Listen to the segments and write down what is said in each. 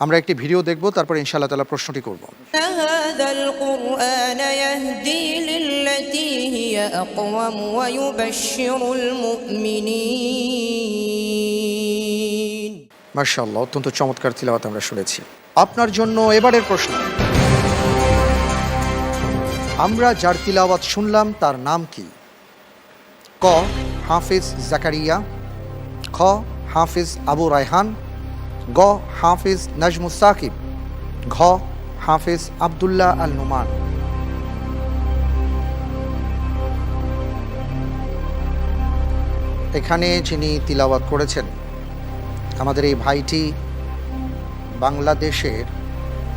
আমরা একটি ভিডিও দেখব তারপর ইনশাআল্লাহ তালা প্রশ্নটি করব। মার্শাল্লাহ অত্যন্ত চমৎকার তিলাবাত আমরা শুনেছি। আপনার জন্য এবারের প্রশ্ন। আমরা যার তিলাওয়াত শুনলাম তার নাম কি? ক হাফিজ জাকারিয়া। খ হাফিজ আবু রায়হান। গ হাফিজ নাজমুস সাকিব, ঘ হাফিজ আবদুল্লাহ আল নুমান এখানে যিনি তিলাওয়াত করেছেন, আমাদের এই ভাইটি বাংলাদেশের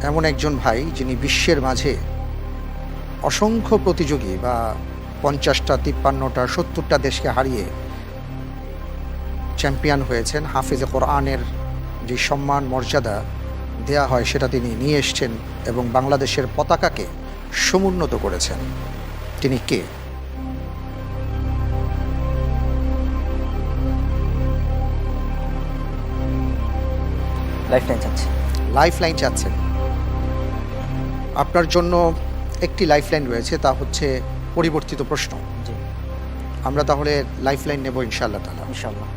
এমন একজন ভাই যিনি বিশ্বের মাঝে অসংখ্য প্রতিযোগী বা পঞ্চাশটা, তিপ্পান্নটা, সত্তরটা দেশকে হারিয়ে চ্যাম্পিয়ন হয়েছেন হাফিজে কোরআনের যে সম্মান মর্যাদা দেয়া হয় সেটা তিনি নিয়ে এসছেন এবং বাংলাদেশের পতাকাকে সমুন্নত করেছেন। তিনি কে? লাইফ লাইন চাচ্ছি। লাইফ লাইন চাচ্ছেন আপনার জন্য একটি লাইফ লাইন রয়েছে তা হচ্ছে পরিবর্তিত প্রশ্ন। আমরা তাহলে লাইফ লাইন নেব ইনশাআল্লাহ তালা ইনশাল্লাহ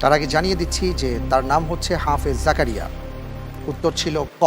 তার আগে জানিয়ে দিচ্ছি যে তার নাম হচ্ছে হাফেজ জাকারিয়া। উত্তর ছিল ক।